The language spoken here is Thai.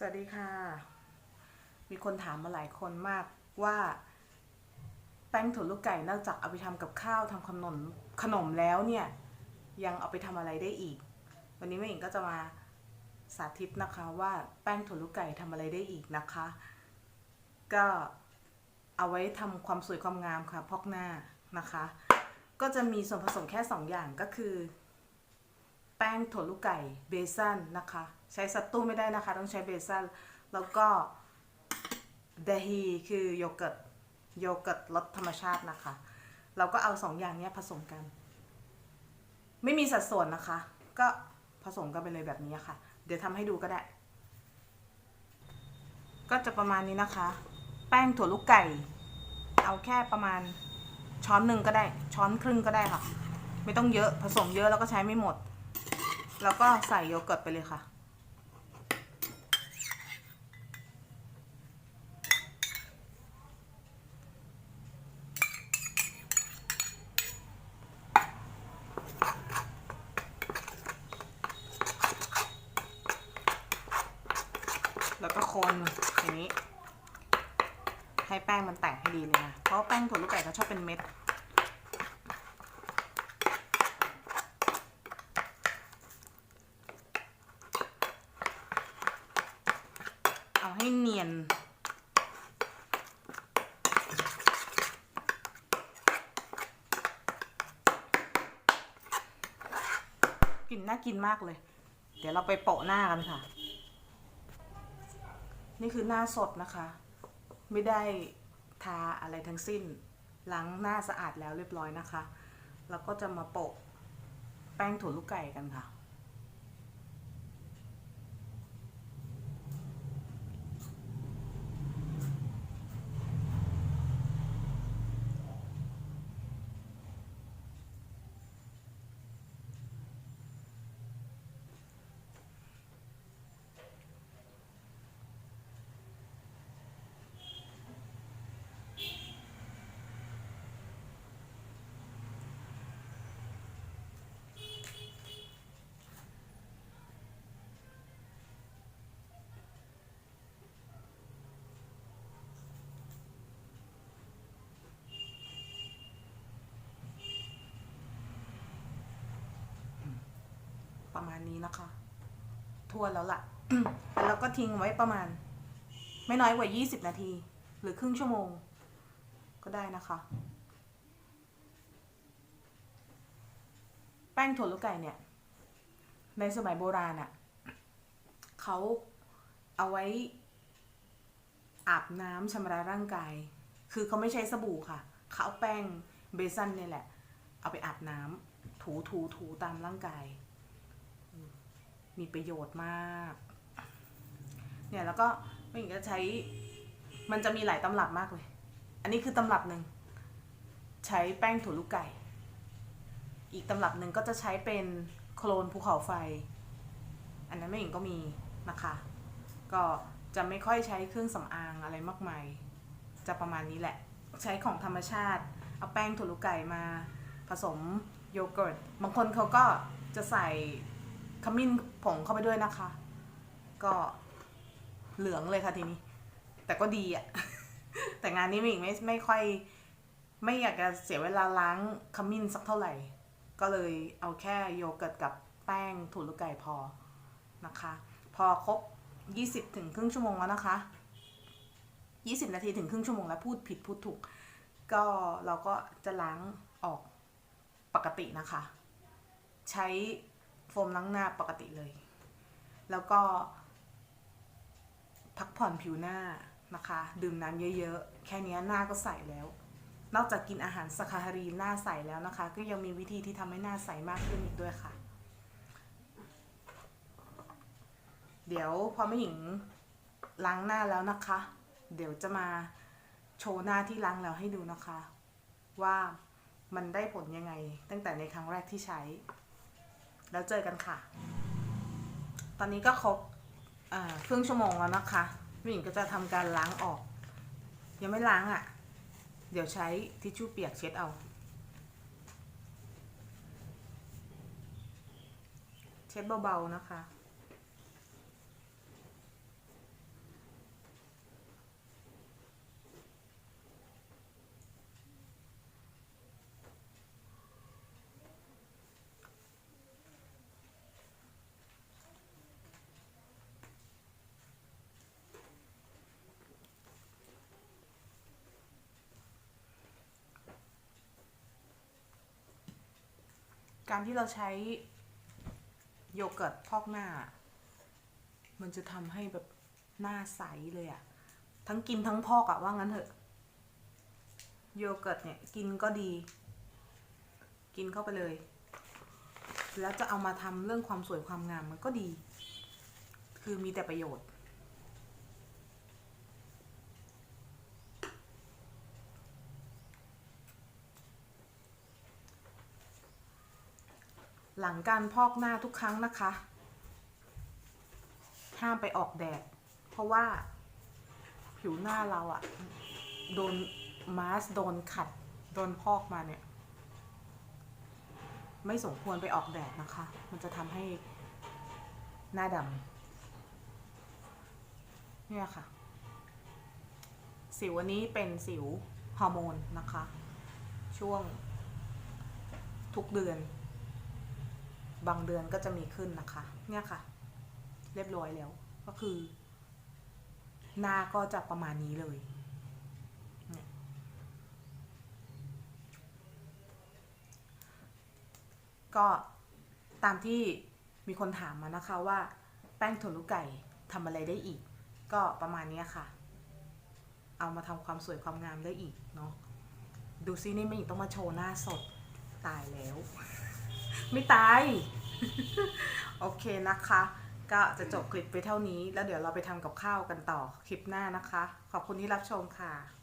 สวัสดีค่ะ มีคนถามมาหลายคนมากว่า แป้งถั่วลูกไก่นอกจากเอาไปทำกับข้าวทำขนมขนมแล้วเนี่ย ยังเอาไปทำอะไรได้อีก วันนี้แม่หญิงก็จะมาสาธิตนะคะว่าแป้งถั่วลูกไก่ทำอะไรได้อีกนะคะ ก็เอาไว้ทำความสวยความงามค่ะพอกหน้านะคะ ก็จะมีส่วนผสมแค่ 2 อย่างก็คือ ป้งถั่วลูกไก่เบซันนะคะ ใช้สัตตู้ไม่ได้นะคะ ต้องใช้เบซันแล้วก็เดฮีคือโยเกิร์ตโยเกิร์ตรสธรรมชาตินะคะ เราก็เอาสองอย่างนี้ผสมกัน ไม่มีสัดส่วนนะคะ ก็ผสมกันไปเลยแบบนี้ค่ะ เดี๋ยวทำให้ดูก็ได้ ก็จะประมาณนี้นะคะ แป้งถั่วลูกไก่ เอาแค่ประมาณช้อนหนึ่งก็ได้ ช้อนครึ่งก็ได้ค่ะ ไม่ต้องเยอะผสมเยอะแล้วก็ใช้ไม่หมด แล้วก็ใส่โยเกิร์ตไปเลยค่ะ แล้วก็คนอย่างนี้ ให้แป้งมันแตกให้ดีเลยนะ เพราะแป้งถั่วลูกไก่เขาชอบเป็นเม็ด เอาให้เนียน กลิ่ นน่ากินมากเลย เดี๋ยวเราไปโปะหน้ากันค่ะ นี่คือหน้าสดนะคะ ไม่ได้ทาอะไรทั้งสิ้น ล้างหน้าสะอาดแล้วเรียบร้อยนะคะแล้วก็จะมาโปะแป้งถั่วลูกไก่กันค่ะ ประมาณนี้นะคะ ทั่วแล้วล่ะ แล้วก็ทิ้งไว้ประมาณ ไม่น้อยกว่า 20 นาที หรือครึ่งชั่วโมง ก็ได้นะคะ แป้งถั่วลูกไก่เนี่ย ในสมัยโบราณอะ่ะเขาเอาไว้อาบน้ำชำระร่างกาย คือเขาไม่ใช้สบู่ค่ะ เขาเอาแป้งเบซันเนี่ยแหละ เอาไปอาบน้ำถูถูถูตามร่างกาย มีประโยชน์มาก เนี่ยแล้วก็ไม่หญิงจะใช้มันจะมีหลายตำรับมากเลย อันนี้คือตำรับหนึ่งใช้แป้งถั่วลูกไก่ อีกตำรับหนึ่งก็จะใช้เป็นโคลนภูเขาไฟ อันนั้นแม่หญิงก็มีนะคะ ก็จะไม่ค่อยใช้เครื่องสำอางอะไรมากมาย จะประมาณนี้แหละ ใช้ของธรรมชาติ เอาแป้งถั่วลูกไก่มาผสมโยเกิร์ต บางคนเขาก็จะใส่ขมิ้นผงเข้าไปด้วยนะคะ ก็เหลืองเลยค่ะทีนี้ แต่ก็ดีอะแต่งานนี้มิงไม่ไม่ค่อย ไม่อยากจะเสียเวลาล้างขมิ้นสักเท่าไหร่ ก็เลยเอาแค่โยเกิร์ตกับแป้งถั่วลูกไก่พอนะคะ พอครบ 20ถึงครึ่งชั่วโมงแล้วนะคะ 20 นาทีถึงครึ่งชั่วโมงแล้วพูดผิดพูดถูก ก็เราก็จะล้างออกปกตินะคะ ใช้ โฟมล้างหน้าปกติเลย แล้วก็ พักผ่อนผิวหน้านะคะ ดื่มน้ำเยอะๆ แค่นี้หน้าก็ใสแล้ว นอกจากกินอาหารสคาฮารีหน้าใสแล้วนะคะ ก็ยังมีวิธีที่ทำให้หน้าใสมากขึ้นอีกด้วยค่ะ เดี๋ยวพอแม่หญิงล้างหน้าแล้วนะคะ เดี๋ยวจะมาโชว์หน้าที่ล้างแล้วให้ดูนะคะ ว่ามันได้ผลยังไง ตั้งแต่ในครั้งแรกที่ใช้ แล้วเจอกันค่ะ ตอนนี้ก็ครบครึ่งชั่วโมงแล้วนะคะผู้หญิงก็จะทำการล้างออก ยังไม่ล้างอะ่ะ เดี๋ยวใช้ทิชชู่เปียกเช็ดเอา เช็ดเบาๆนะคะ การที่เราใช้โยเกิร์ตพอกหน้า มันจะทำให้แบบหน้าใสเลยอะทั้งกินทั้งพอกอะว่างั้นเถอะ โยเกิร์ตเนี่ยกินก็ดี กินเข้าไปเลย แล้วจะเอามาทำเรื่องความสวยความงามมันก็ดี คือมีแต่ประโยชน์ หลังการพอกหน้าทุกครั้งนะคะ ห้ามไปออกแดด เพราะว่าผิวหน้าเราอะโดนมาส์โดนขัด โดนพอกมาเนี่ย ไม่สมควรไปออกแดดนะคะ มันจะทำให้หน้าดำเนี่ยค่ะ สิวอันนี้เป็นสิวฮอร์โมนนะคะ ช่วงทุกเดือน บางเดือนก็จะมีขึ้นนะคะ เนี่ยค่ะ เรียบร้อยแล้ว ก็คือ หน้าก็จะประมาณนี้เลยก็ตามที่มีคนถามมานะคะว่าแป้งถั่วลูกไก่ทำอะไรได้อีก ก็ประมาณนี้ค่ะ เอามาทำความสวยความงามได้อีกเนาะดูซินี่ไม่ต้องมาโชว์หน้าสดตายแล้ว ไม่ตาย โอเคนะคะ ก็จะจบคลิปไปเท่านี้ แล้วเดี๋ยวเราไปทำกับข้าวกันต่อคลิปหน้านะคะ ขอบคุณที่รับชมค่ะ